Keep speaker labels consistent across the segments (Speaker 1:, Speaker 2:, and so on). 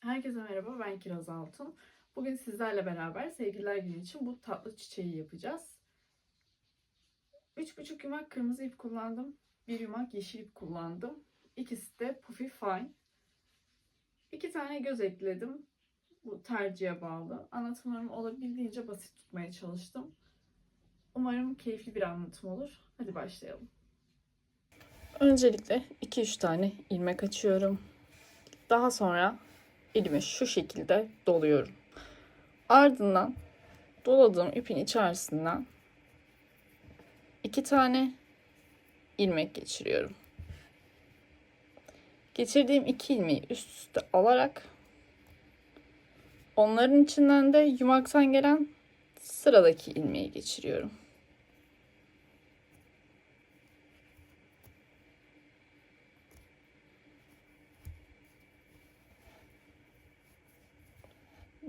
Speaker 1: Herkese merhaba, ben Kiraz Altun. Bugün sizlerle beraber Sevgililer Günü için bu tatlı çiçeği yapacağız. 3,5 yumak kırmızı ip kullandım. 1 yumak yeşil ip kullandım. İkisi de Puffy Fine. 2 tane göz ekledim. Bu tercihe bağlı. Anlatımlarımı olabildiğince basit tutmaya çalıştım. Umarım keyifli bir anlatım olur. Hadi başlayalım. Öncelikle 2-3 tane ilmek açıyorum. Daha sonra elime şu şekilde doluyorum. Ardından doladığım ipin içerisinden iki tane ilmek geçiriyorum. Geçirdiğim iki ilmeği üst üste alarak onların içinden de yumaktan gelen sıradaki ilmeği geçiriyorum.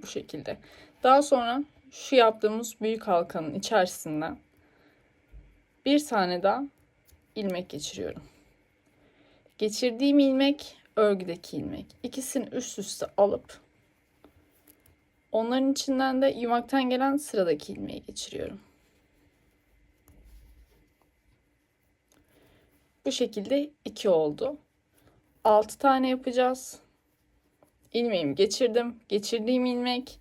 Speaker 1: Bu şekilde. Daha sonra şu yaptığımız büyük halkanın içerisinden bir tane daha ilmek geçiriyorum. Geçirdiğim ilmek örgüdeki ilmek. İkisini üst üste alıp onların içinden de yumaktan gelen sıradaki ilmeği geçiriyorum. Bu şekilde iki oldu. 6 tane yapacağız ilmeğimi geçirdim. Geçirdiğim ilmek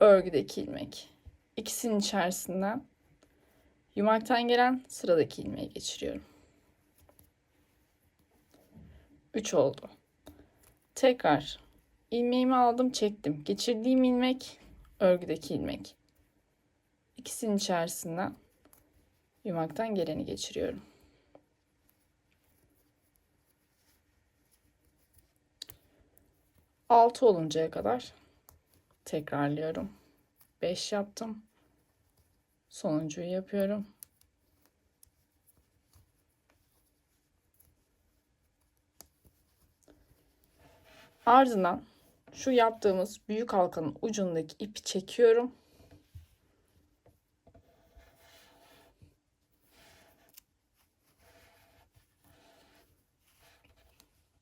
Speaker 1: örgüdeki ilmek. İkisinin içerisinden yumaktan gelen sıradaki ilmeği geçiriyorum. 3 oldu. Tekrar ilmeğimi aldım, çektim. Geçirdiğim ilmek örgüdeki ilmek. İkisinin içerisinden yumaktan geleni geçiriyorum. 6 oluncaya kadar tekrarlıyorum. 5 yaptım. Sonuncuyu yapıyorum. Ardından şu yaptığımız büyük halkanın ucundaki ipi çekiyorum.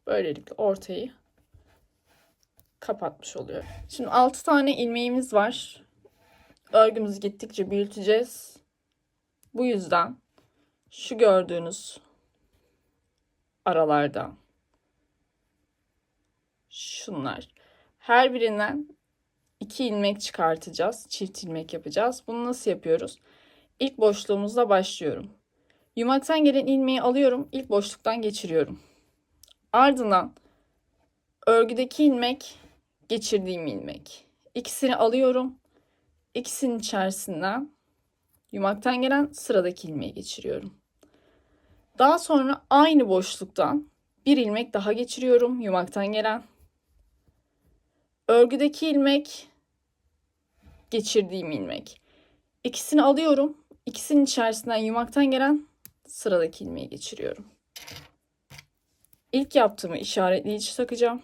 Speaker 1: Böylelikle ortayı kapatmış oluyor. Şimdi 6 tane ilmeğimiz var. Örgümüzü gittikçe büyüteceğiz. Bu yüzden şu gördüğünüz aralarda şunlar. Her birinden iki ilmek çıkartacağız. Çift ilmek yapacağız. Bunu nasıl yapıyoruz? İlk boşluğumuzla başlıyorum. Yumaktan gelen ilmeği alıyorum. İlk boşluktan geçiriyorum. Ardından örgüdeki ilmek geçirdiğim ilmek. İkisini alıyorum. İkisinin içerisinden yumaktan gelen sıradaki ilmeği geçiriyorum. Daha sonra aynı boşluktan bir ilmek daha geçiriyorum yumaktan gelen. Örgüdeki ilmek geçirdiğim ilmek. İkisini alıyorum. İkisinin içerisinden yumaktan gelen sıradaki ilmeği geçiriyorum. İlk yaptığımı işaretleyici takacağım.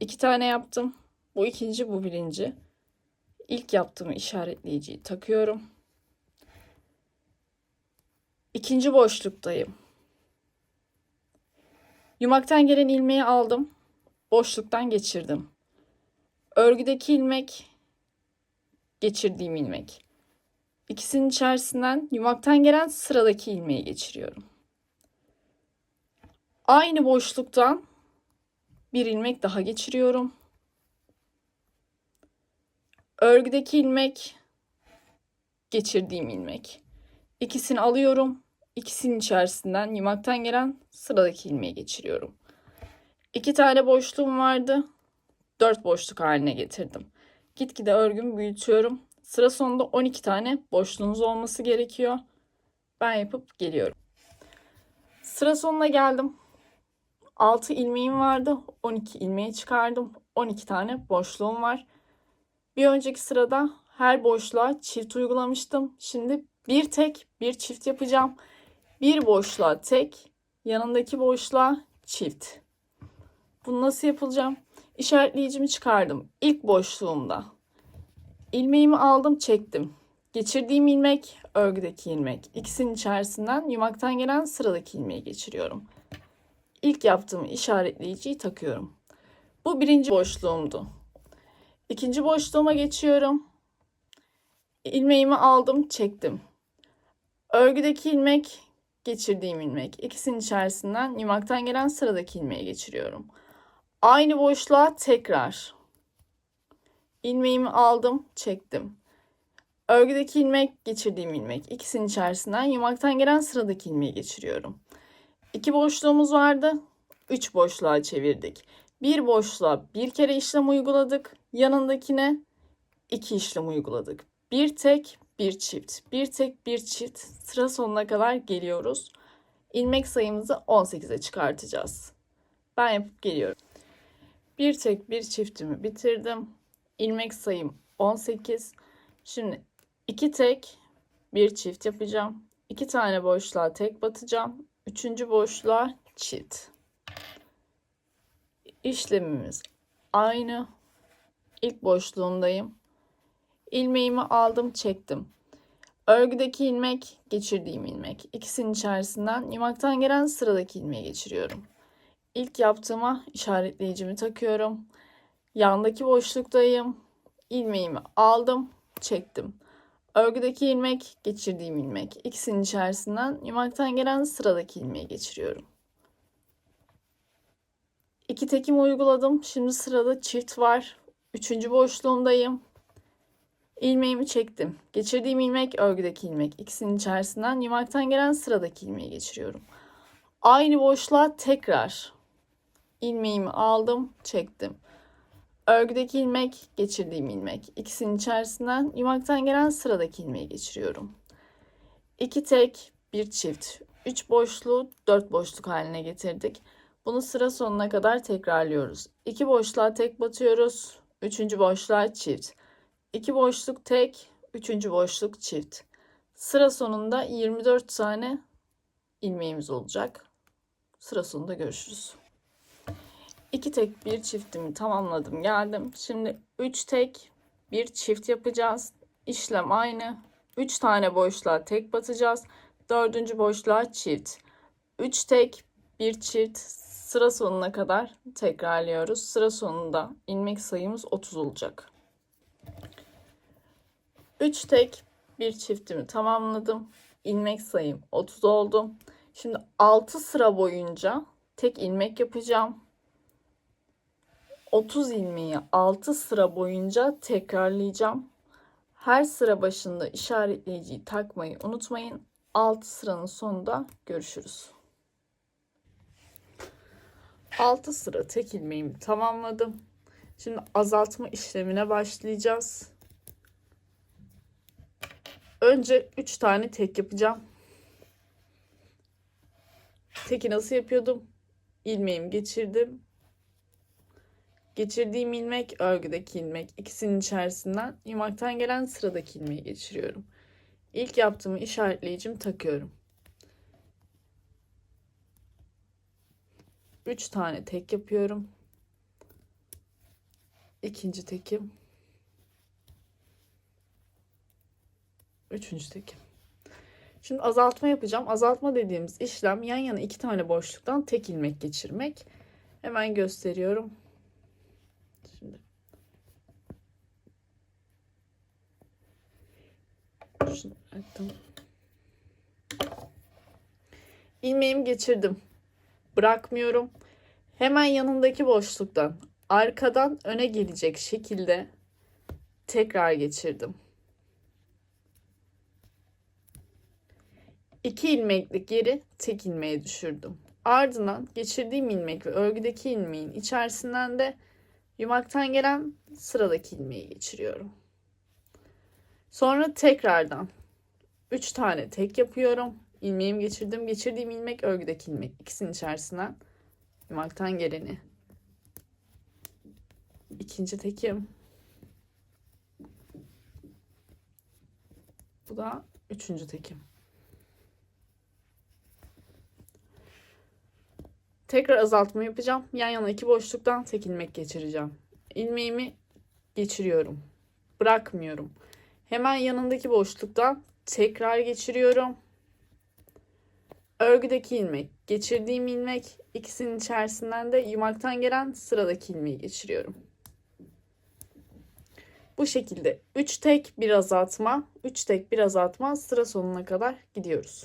Speaker 1: İki tane yaptım. Bu ikinci, bu birinci. İlk yaptığımı işaretleyiciyi takıyorum. İkinci boşluktayım. Yumaktan gelen ilmeği aldım. Boşluktan geçirdim. Örgüdeki ilmek geçirdiğim ilmek. İkisinin içerisinden yumaktan gelen sıradaki ilmeği geçiriyorum. Aynı boşluktan bir ilmek daha geçiriyorum. Örgüdeki ilmek geçirdiğim ilmek. İkisini alıyorum. İkisinin içerisinden yumaktan gelen sıradaki ilmeği geçiriyorum. İki tane boşluğum vardı. Dört boşluk haline getirdim. Gitgide örgümü büyütüyorum. Sıra sonunda 12 tane boşluğunuz olması gerekiyor. Ben yapıp geliyorum. Sıra sonuna geldim. 6 ilmeğim vardı. 12 ilmeği çıkardım. 12 tane boşluğum var. Bir önceki sırada her boşluğa çift uygulamıştım. Şimdi bir tek bir çift yapacağım. Bir boşluğa tek, yanındaki boşluğa çift. Bunu nasıl yapacağım? İşaretleyicimi çıkardım. İlk boşluğumda ilmeğimi aldım, çektim. Geçirdiğim ilmek örgüdeki ilmek. İkisinin içerisinden yumaktan gelen sıradaki ilmeği geçiriyorum. İlk yaptığım işaretleyiciyi takıyorum. Bu birinci boşluğumdu. İkinci boşluğuma geçiyorum. İlmeğimi aldım, çektim. Örgüdeki ilmek, geçirdiğim ilmek. İkisinin içerisinden yumaktan gelen sıradaki ilmeğe geçiriyorum. Aynı boşluğa tekrar ilmeğimi aldım, çektim. Örgüdeki ilmek, geçirdiğim ilmek. İkisinin içerisinden yumaktan gelen sıradaki ilmeği geçiriyorum. İki boşluğumuz vardı. Üç boşluğa çevirdik. Bir boşluğa bir kere işlem uyguladık. Yanındakine iki işlem uyguladık. Bir tek, bir çift. Bir tek, bir çift. Sıra sonuna kadar geliyoruz. İlmek sayımızı 18'e çıkartacağız. Ben yapıp geliyorum. Bir tek, bir çiftimi bitirdim. İlmek sayım 18. Şimdi iki tek, bir çift yapacağım. İki tane boşluğa tek batacağım. Üçüncü boşluğa çift. İşlemimiz aynı. İlk boşluğundayım. İlmeğimi aldım, çektim. Örgüdeki ilmek, geçirdiğim ilmek. İkisinin içerisinden yumaktan gelen sıradaki ilmeği geçiriyorum. İlk yaptığıma işaretleyicimi takıyorum. Yandaki boşluktayım. İlmeğimi aldım, çektim. Örgüdeki ilmek, geçirdiğim ilmek. İkisinin içerisinden yumaktan gelen sıradaki ilmeği geçiriyorum. İki tekim uyguladım. Şimdi sırada çift var. Üçüncü boşluğumdayım. İlmeğimi çektim. Geçirdiğim ilmek örgüdeki ilmek. İkisinin içerisinden yumaktan gelen sıradaki ilmeği geçiriyorum. Aynı boşluğa tekrar ilmeğimi aldım, çektim. Örgüdeki ilmek, geçirdiğim ilmek. İkisinin içerisinden yumaktan gelen sıradaki ilmeği geçiriyorum. İki tek, bir çift. Üç boşluğu dört boşluk haline getirdik. Bunu sıra sonuna kadar tekrarlıyoruz. İki boşluğa tek batıyoruz. Üçüncü boşluğa çift. İki boşluk tek, üçüncü boşluk çift. Sıra sonunda 24 tane ilmeğimiz olacak. Sıra sonunda görüşürüz. İki tek bir çiftimi tamamladım geldim. Şimdi üç tek bir çift yapacağız. İşlem aynı. Üç tane boşluğa tek batacağız. Dördüncü boşluğa çift. Üç tek bir çift sıra sonuna kadar tekrarlıyoruz. Sıra sonunda ilmek sayımız 30 olacak. 3 tek bir çiftimi tamamladım. İlmek sayım 30 oldu. Şimdi 6 sıra boyunca tek ilmek yapacağım. 30 ilmeği 6 sıra boyunca tekrarlayacağım. Her sıra başında işaretleyiciyi takmayı unutmayın. 6 sıranın sonunda görüşürüz. 6 sıra tek ilmeğimi tamamladım. Şimdi azaltma işlemine başlayacağız. Önce 3 tane tek yapacağım. Teki nasıl yapıyordum? İlmeğimi geçirdim. Geçirdiğim ilmek örgüdeki ilmek. İkisinin içerisinden yumaktan gelen sıradaki ilmeği geçiriyorum. İlk yaptığımı işaretleyicim takıyorum. 3 tane tek yapıyorum. İkinci tekim. Üçüncü tekim. Şimdi azaltma yapacağım. Azaltma dediğimiz işlem yan yana iki tane boşluktan tek ilmek geçirmek. Hemen gösteriyorum. Şimdi. Şunu bıraktım. İlmeğimi geçirdim. Bırakmıyorum. Hemen yanındaki boşluktan arkadan öne gelecek şekilde tekrar geçirdim. 2 ilmeklik yeri tek ilmeğe düşürdüm. Ardından geçirdiğim ilmek ve örgüdeki ilmeğin içerisinden de yumaktan gelen sıradaki ilmeği geçiriyorum. Sonra tekrardan 3 tane tek yapıyorum. İlmeğimi geçirdim. Geçirdiğim ilmek örgüdeki ilmek. İkisinin içerisinden yumaktan geleni. İkinci tekim. Bu da üçüncü tekim. Tekrar azaltma yapacağım. Yan yana iki boşluktan tek ilmek geçireceğim. İlmeğimi geçiriyorum. Bırakmıyorum. Hemen yanındaki boşluktan tekrar geçiriyorum. Örgüdeki ilmek, geçirdiğim ilmek, ikisinin içerisinden de yumaktan gelen sıradaki ilmeği geçiriyorum. Bu şekilde 3 tek bir azaltma, 3 tek bir azaltma sıra sonuna kadar gidiyoruz.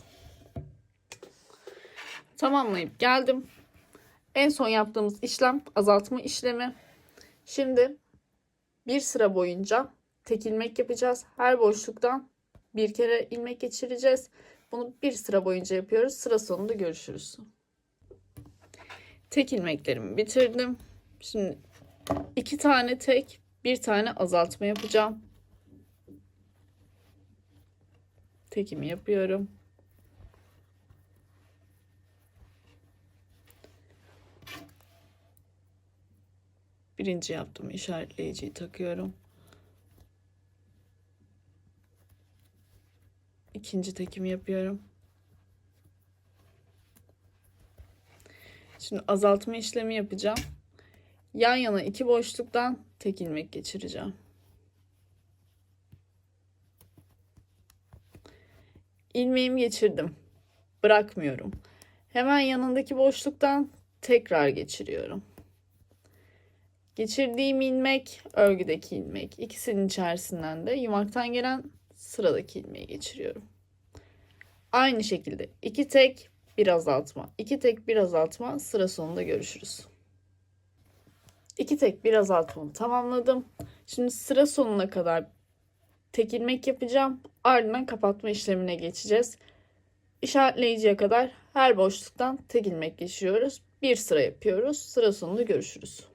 Speaker 1: Tamamlayıp geldim. En son yaptığımız işlem azaltma işlemi. Şimdi bir sıra boyunca tek ilmek yapacağız. Her boşluktan bir kere ilmek geçireceğiz. Bunu bir sıra boyunca yapıyoruz. Sıra sonunda görüşürüz. Tek ilmeklerimi bitirdim. Şimdi iki tane tek, bir tane azaltma yapacağım. Tekimi yapıyorum. Birinci yaptım işaretleyiciyi takıyorum. İkinci tekimi yapıyorum. Şimdi azaltma işlemi yapacağım. Yan yana iki boşluktan tek ilmek geçireceğim. İlmeğimi geçirdim. Bırakmıyorum. Hemen yanındaki boşluktan tekrar geçiriyorum. Geçirdiğim ilmek, örgüdeki ilmek. İkisinin içerisinden de yumaktan gelen sıradaki ilmeği geçiriyorum. Aynı şekilde iki tek bir azaltma. iki tek bir azaltma sıra sonunda görüşürüz. İki tek bir azaltmamı tamamladım. Şimdi sıra sonuna kadar tek ilmek yapacağım. Ardından kapatma işlemine geçeceğiz. İşaretleyiciye kadar her boşluktan tek ilmek geçiyoruz. Bir sıra yapıyoruz. Sıra sonunda görüşürüz.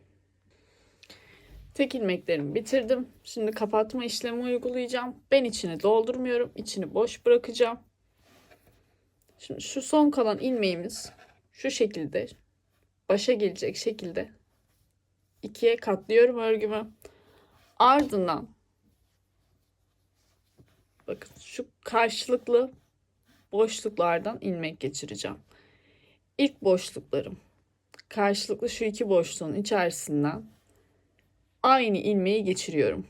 Speaker 1: Tek ilmeklerimi bitirdim. Şimdi kapatma işlemi uygulayacağım. Ben içini doldurmuyorum. İçini boş bırakacağım. Şimdi şu son kalan ilmeğimiz şu şekilde başa gelecek şekilde ikiye katlıyorum örgümü. Ardından bakın şu karşılıklı boşluklardan ilmek geçireceğim. İlk boşluklarım karşılıklı şu iki boşluğun içerisinden aynı ilmeği geçiriyorum.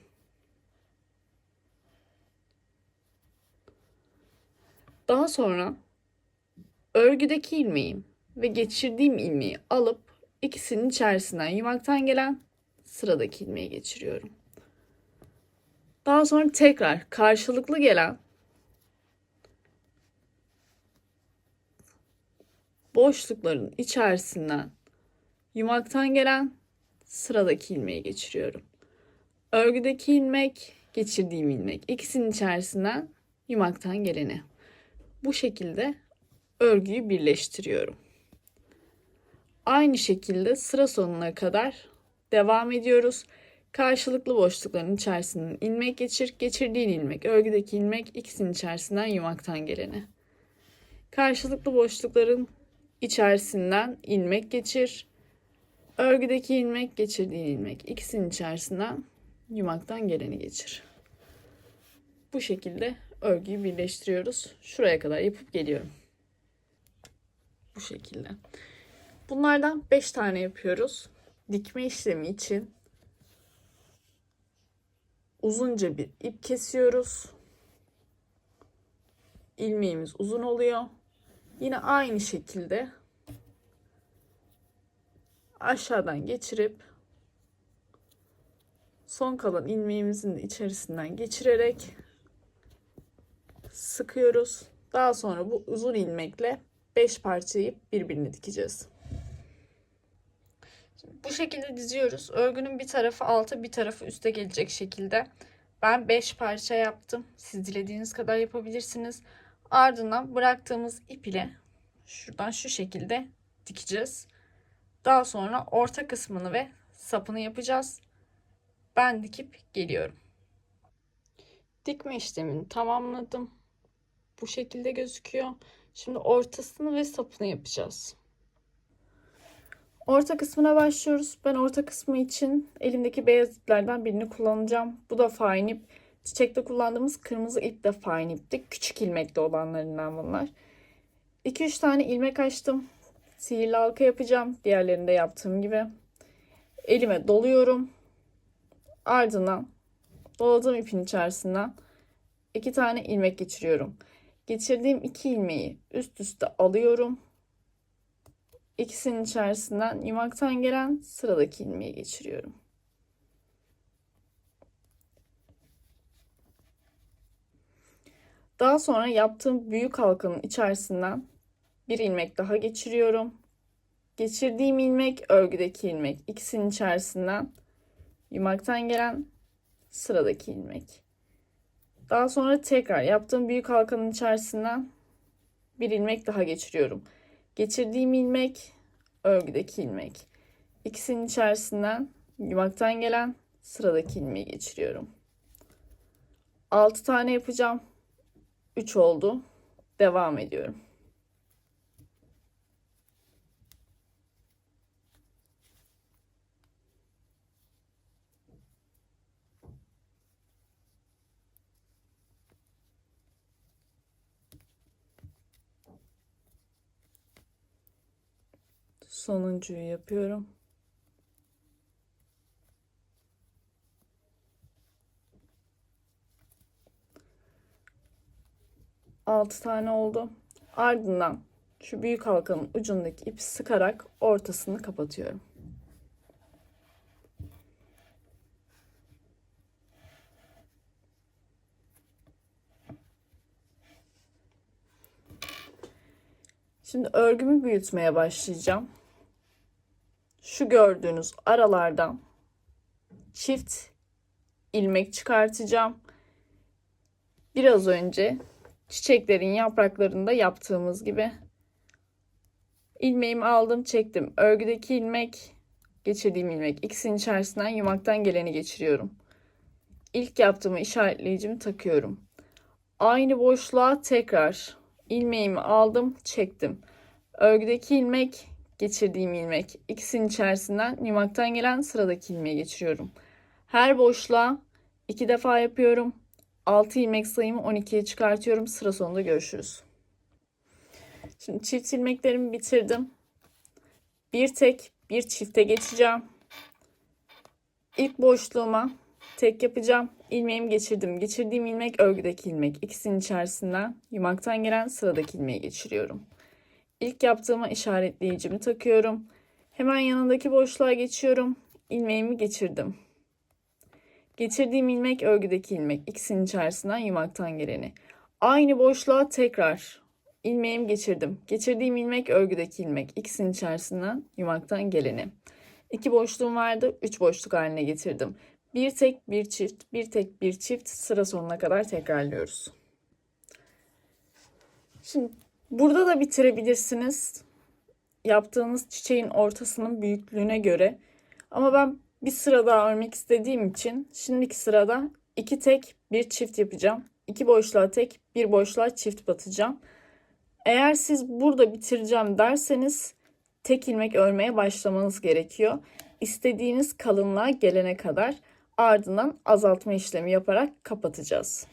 Speaker 1: Daha sonra örgüdeki ilmeğim ve geçirdiğim ilmeği alıp ikisinin içerisinden yumaktan gelen sıradaki ilmeği geçiriyorum. Daha sonra tekrar karşılıklı gelen boşlukların içerisinden yumaktan gelen sıradaki ilmeği geçiriyorum. Örgüdeki ilmek, geçirdiğim ilmek. ikisinin içerisinden yumaktan geleni. Bu şekilde örgüyü birleştiriyorum. Aynı şekilde sıra sonuna kadar devam ediyoruz. Karşılıklı boşlukların içerisinden ilmek geçir, geçirdiğin ilmek, örgüdeki ilmek ikisinin içerisinden yumaktan geleni. Karşılıklı boşlukların içerisinden ilmek geçir, örgüdeki ilmek, geçirdiğin ilmek ikisinin içerisinden yumaktan geleni geçir. Bu şekilde örgüyü birleştiriyoruz. Şuraya kadar yapıp geliyorum. Bu şekilde. Bunlardan 5 tane yapıyoruz. Dikme işlemi için uzunca bir ip kesiyoruz. İlmeğimiz uzun oluyor. Yine aynı şekilde aşağıdan geçirip son kalan ilmeğimizin de içerisinden geçirerek sıkıyoruz. Daha sonra bu uzun ilmekle 5 parçayı birbirine dikeceğiz. bu şekilde diziyoruz. Örgünün bir tarafı alta bir tarafı üste gelecek şekilde. Ben 5 parça yaptım. Siz dilediğiniz kadar yapabilirsiniz. Ardından bıraktığımız ip ile şuradan şu şekilde dikeceğiz. Daha sonra orta kısmını ve sapını yapacağız. Ben dikip geliyorum. Dikme işlemini tamamladım. Bu şekilde gözüküyor. Şimdi ortasını ve sapını yapacağız. Orta kısmına başlıyoruz. Ben orta kısmı için elimdeki beyaz iplerden birini kullanacağım. Bu da fine ip. Çiçekte kullandığımız kırmızı ip de fine ipti. Küçük ilmekli olanlarından bunlar. 2-3 tane ilmek açtım. Sihirli halka yapacağım. Diğerlerinde yaptığım gibi. Elime doluyorum. Ardından doladığım ipin içerisinden iki tane ilmek geçiriyorum. Geçirdiğim iki ilmeği üst üste alıyorum. İkisinin içerisinden yumaktan gelen sıradaki ilmeği geçiriyorum. Daha sonra yaptığım büyük halkanın içerisinden bir ilmek daha geçiriyorum. Geçirdiğim ilmek örgüdeki ilmek. İkisinin içerisinden yumaktan gelen sıradaki ilmek. Daha sonra tekrar yaptığım büyük halkanın içerisinden bir ilmek daha geçiriyorum. Geçirdiğim ilmek örgüdeki ilmek. İkisinin içerisinden yumaktan gelen sıradaki ilmeği geçiriyorum. 6 tane yapacağım. 3 oldu. Devam ediyorum. Sonuncuyu yapıyorum. Altı tane oldu. Ardından şu büyük halkanın ucundaki ipi sıkarak ortasını kapatıyorum. Şimdi örgümü büyütmeye başlayacağım. Şu gördüğünüz aralardan çift ilmek çıkartacağım. Biraz önce çiçeklerin yapraklarında yaptığımız gibi ilmeğimi aldım, çektim. Örgüdeki ilmek, geçirdiğim ilmek ikisinin içerisinden yumaktan geleni geçiriyorum. İlk yaptığımı işaretleyicimi takıyorum. Aynı boşluğa tekrar ilmeğimi aldım, çektim. Örgüdeki ilmek, geçirdiğim ilmek. İkisinin içerisinden yumaktan gelen sıradaki ilmeği geçiriyorum. Her boşluğa iki defa yapıyorum. 6 ilmek sayımı 12'ye çıkartıyorum. Sıra sonunda görüşürüz. Şimdi çift ilmeklerimi bitirdim. Bir tek bir çifte geçeceğim. İlk boşluğuma tek yapacağım. İlmeğimi geçirdim. Geçirdiğim ilmek örgüdeki ilmek. İkisinin içerisinden yumaktan gelen sıradaki ilmeği geçiriyorum. İlk yaptığıma işaretleyicimi takıyorum. Hemen yanındaki boşluğa geçiyorum. İlmeğimi geçirdim. Geçirdiğim ilmek örgüdeki ilmek. İkisinin içerisinden yumaktan geleni. Aynı boşluğa tekrar ilmeğimi geçirdim. Geçirdiğim ilmek örgüdeki ilmek. İkisinin içerisinden yumaktan geleni. İki boşluğum vardı. Üç boşluk haline getirdim. Bir tek bir çift, bir tek bir çift sıra sonuna kadar tekrarlıyoruz. Şimdi burada da bitirebilirsiniz. Yaptığınız çiçeğin ortasının büyüklüğüne göre. Ama ben bir sıra daha örmek istediğim için şimdiki sırada iki tek bir çift yapacağım. İki boşluğa tek bir boşluğa çift batacağım. Eğer siz burada bitireceğim derseniz tek ilmek örmeye başlamanız gerekiyor. İstediğiniz kalınlığa gelene kadar ardından azaltma işlemi yaparak kapatacağız.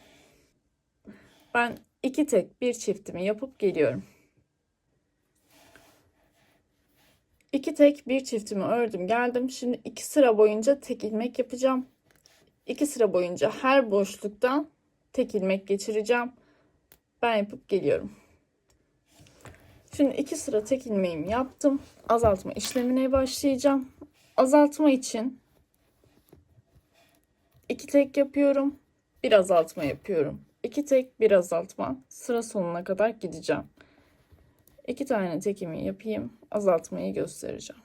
Speaker 1: Ben iki tek bir çiftimi yapıp geliyorum. İki tek bir çiftimi ördüm geldim. Şimdi iki sıra boyunca tek ilmek yapacağım. İki sıra boyunca her boşluktan tek ilmek geçireceğim. Ben yapıp geliyorum. Şimdi iki sıra tek ilmeğimi yaptım. Azaltma işlemine başlayacağım. Azaltma için iki tek yapıyorum. Bir azaltma yapıyorum. İki tek bir azaltma. Sıra sonuna kadar gideceğim. İki tane tekimi yapayım. Azaltmayı göstereceğim.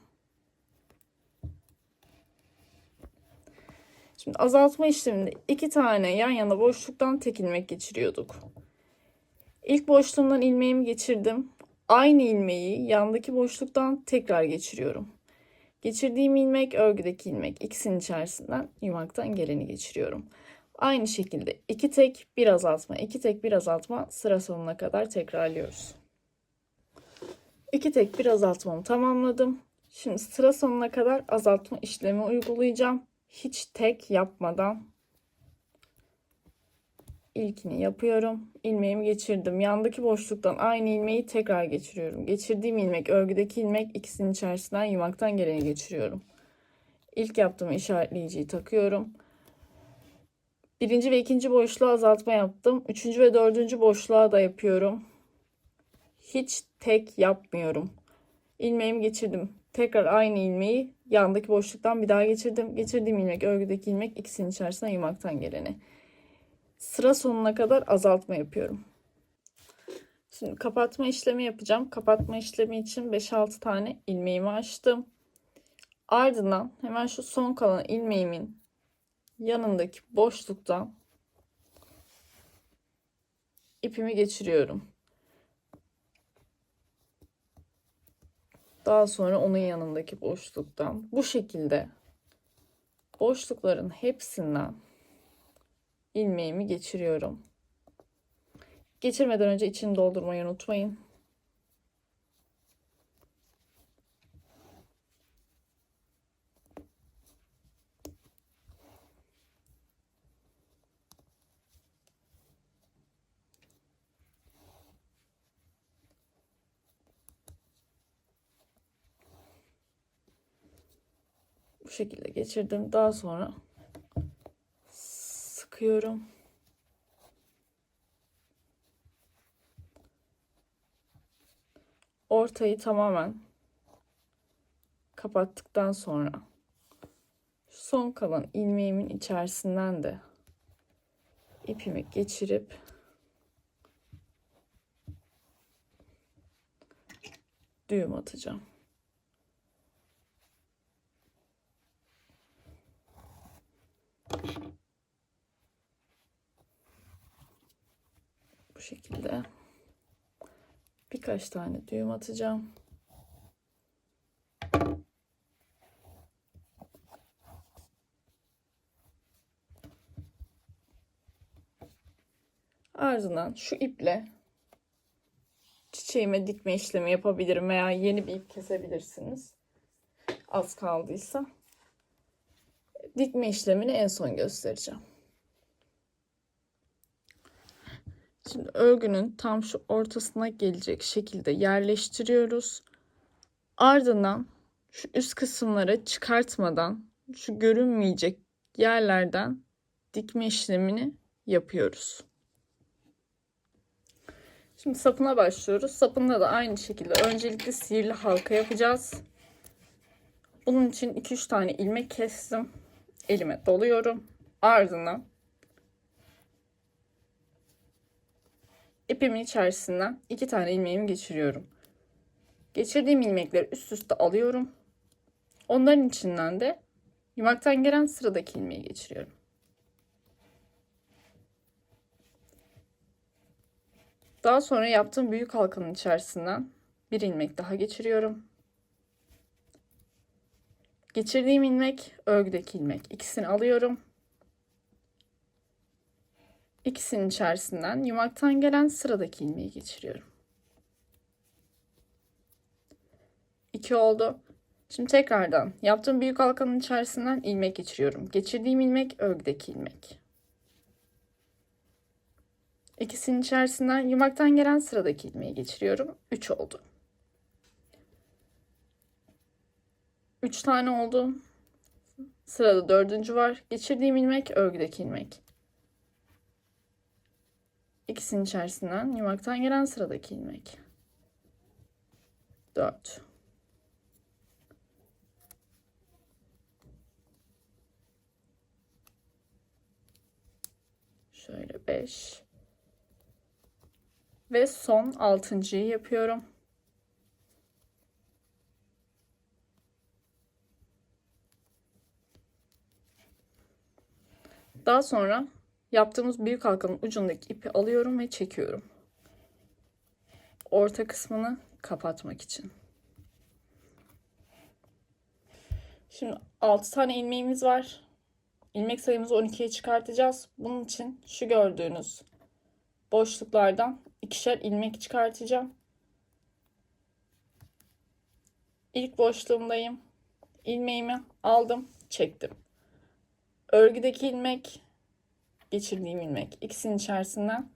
Speaker 1: Şimdi azaltma işleminde iki tane yan yana boşluktan tek ilmek geçiriyorduk. İlk boşluğumdan ilmeğimi geçirdim. Aynı ilmeği yandaki boşluktan tekrar geçiriyorum. Geçirdiğim ilmek örgüdeki ilmek. İkisinin içerisinden yumaktan geleni geçiriyorum. Aynı şekilde iki tek bir azaltma, iki tek bir azaltma sıra sonuna kadar tekrarlıyoruz. İki tek bir azaltmamı tamamladım. Şimdi sıra sonuna kadar azaltma işlemi uygulayacağım. Hiç tek yapmadan ilkini yapıyorum. İlmeğimi geçirdim. Yandaki boşluktan aynı ilmeği tekrar geçiriyorum. Geçirdiğim ilmek örgüdeki ilmek ikisinin içerisinden yumaktan geleni geçiriyorum. İlk yaptığım işaretleyiciyi takıyorum. Birinci ve ikinci boşluğa azaltma yaptım. Üçüncü ve dördüncü boşluğa da yapıyorum. Hiç tek yapmıyorum. İlmeğimi geçirdim. Tekrar aynı ilmeği yandaki boşluktan bir daha geçirdim. Geçirdiğim ilmek örgüdeki ilmek ikisinin içerisine yumaktan geleni. Sıra sonuna kadar azaltma yapıyorum. Şimdi kapatma işlemi yapacağım. Kapatma işlemi için 5-6 tane ilmeğimi açtım. Ardından hemen şu son kalan ilmeğimin yanındaki boşluktan ipimi geçiriyorum. Daha sonra onun yanındaki boşluktan bu şekilde boşlukların hepsinden ilmeğimi geçiriyorum. Geçirmeden önce içini doldurmayı unutmayın. Şekilde geçirdim. Daha sonra sıkıyorum. Ortayı tamamen kapattıktan sonra son kalan ilmeğimin içerisinden de ipimi geçirip düğüm atacağım. Şekilde birkaç tane düğüm atacağım. Ardından şu iple çiçeğime dikme işlemi yapabilirim veya yeni bir ip kesebilirsiniz. Az kaldıysa. Dikme işlemini en son göstereceğim. Şimdi örgünün tam şu ortasına gelecek şekilde yerleştiriyoruz. Ardından şu üst kısımları çıkartmadan şu görünmeyecek yerlerden dikme işlemini yapıyoruz. Şimdi sapına başlıyoruz. Sapında da aynı şekilde öncelikle sihirli halka yapacağız. Bunun için 2-3 tane ilmek kestim. Elime doluyorum. Ardından ipimin içerisinden iki tane ilmeğimi geçiriyorum. Geçirdiğim ilmekleri üst üste alıyorum. Onların içinden de yumaktan gelen sıradaki ilmeği geçiriyorum. Daha sonra yaptığım büyük halkanın içerisinden bir ilmek daha geçiriyorum. Geçirdiğim ilmek örgüdeki ilmek. İkisini alıyorum. İkisinin içerisinden yumaktan gelen sıradaki ilmeği geçiriyorum. İki oldu. Şimdi tekrardan yaptığım büyük halkanın içerisinden ilmek geçiriyorum. Geçirdiğim ilmek örgüdeki ilmek. İkisinin içerisinden yumaktan gelen sıradaki ilmeği geçiriyorum. 3 oldu. 3 tane oldu. Sırada dördüncü var. Geçirdiğim ilmek örgüdeki ilmek. İkisinin içerisinden yumaktan gelen sıradaki ilmek. 4 Şöyle 5 ve son altıncıyı yapıyorum. Daha sonra yaptığımız büyük halkanın ucundaki ipi alıyorum ve çekiyorum. Orta kısmını kapatmak için. Şimdi 6 tane ilmeğimiz var. İlmek sayımızı 12'ye çıkartacağız. Bunun için şu gördüğünüz boşluklardan ikişer ilmek çıkartacağım. İlk boşluğumdayım. İlmeğimi aldım, çektim. Örgüdeki ilmek, geçirdiğim ilmek. ikisinin içerisinden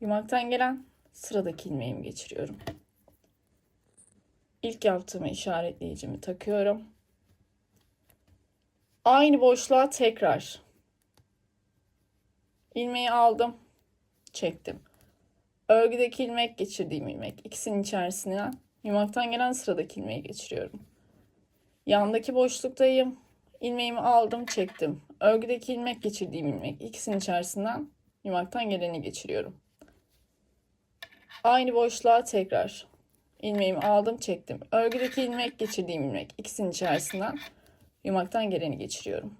Speaker 1: yumaktan gelen sıradaki ilmeğimi geçiriyorum. İlk yaptığımı işaretleyicimi takıyorum. Aynı boşluğa tekrar ilmeği aldım, çektim. Örgüdeki ilmek geçirdiğim ilmek. İkisinin içerisine yumaktan gelen sıradaki ilmeği geçiriyorum. Yandaki boşluktayım. İlmeğimi aldım, çektim. Örgüdeki ilmek geçirdiğim ilmek. İkisinin içerisinden yumaktan geleni geçiriyorum. Aynı boşluğa tekrar ilmeğimi aldım, çektim. Örgüdeki ilmek geçirdiğim ilmek. İkisinin içerisinden yumaktan geleni geçiriyorum.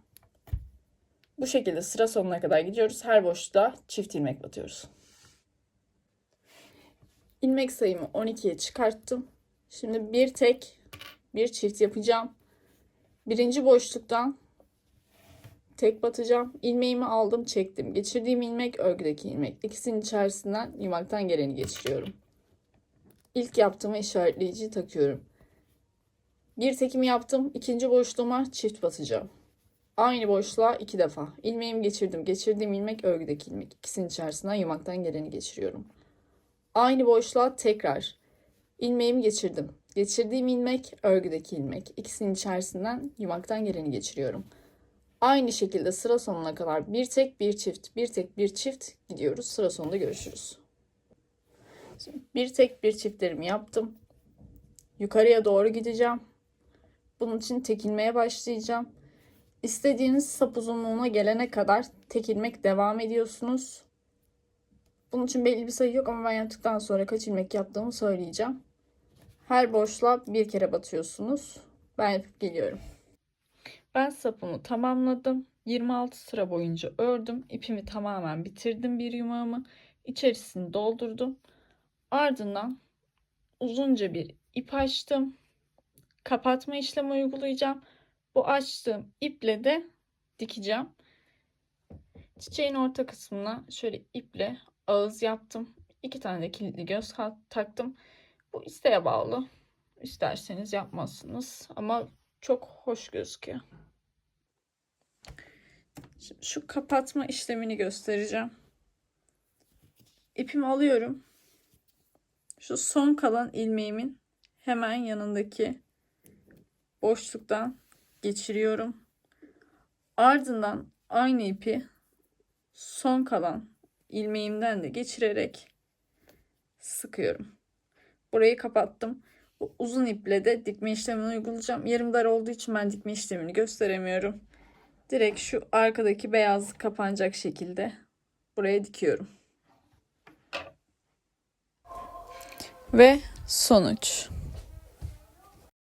Speaker 1: Bu şekilde sıra sonuna kadar gidiyoruz. Her boşluğa çift ilmek batıyoruz. İlmek sayımı 12'ye çıkarttım. Şimdi bir tek bir çift yapacağım. Birinci boşluktan tek batacağım. İlmeğimi aldım, çektim. Geçirdiğim ilmek örgüdeki ilmek. İkisinin içerisinden yumaktan geleni geçiriyorum. İlk yaptığıma işaretleyiciyi takıyorum. Bir tekimi yaptım. ikinci boşluğuma çift batacağım. Aynı boşluğa iki defa. İlmeğimi geçirdim. Geçirdiğim ilmek örgüdeki ilmek. İkisinin içerisinden yumaktan geleni geçiriyorum. Aynı boşluğa tekrar ilmeğimi geçirdim. Geçirdiğim ilmek örgüdeki ilmek. İkisinin içerisinden yumaktan geleni geçiriyorum. Aynı şekilde sıra sonuna kadar bir tek bir çift, bir tek bir çift gidiyoruz. Sıra sonunda görüşürüz. Bir tek bir çiftlerimi yaptım. Yukarıya doğru gideceğim. Bunun için tek ilmeğe başlayacağım. İstediğiniz sap uzunluğuna gelene kadar tek ilmek devam ediyorsunuz. Bunun için belli bir sayı yok ama ben yaptıktan sonra kaç ilmek yaptığımı söyleyeceğim. Her boşluğa bir kere batıyorsunuz. Ben yapıp geliyorum. Ben sapımı tamamladım. 26 sıra boyunca ördüm. İpimi tamamen bitirdim bir yumağımı. İçerisini doldurdum. Ardından uzunca bir ip açtım. Kapatma işlemi uygulayacağım. Bu açtığım iple de dikeceğim. Çiçeğin orta kısmına şöyle iple ağız yaptım. İki tane de kilitli göz taktım. Bu isteğe bağlı. İsterseniz yapmazsınız ama çok hoş gözüküyor. Şimdi şu kapatma işlemini göstereceğim. İpimi alıyorum. Şu son kalan ilmeğimin hemen yanındaki boşluktan geçiriyorum. Ardından aynı ipi son kalan ilmeğimden de geçirerek sıkıyorum. Burayı kapattım. Bu uzun iple de dikme işlemini uygulayacağım. Yarım dar olduğu için ben dikme işlemini gösteremiyorum. Direkt şu arkadaki beyazlık kapanacak şekilde buraya dikiyorum. Ve sonuç.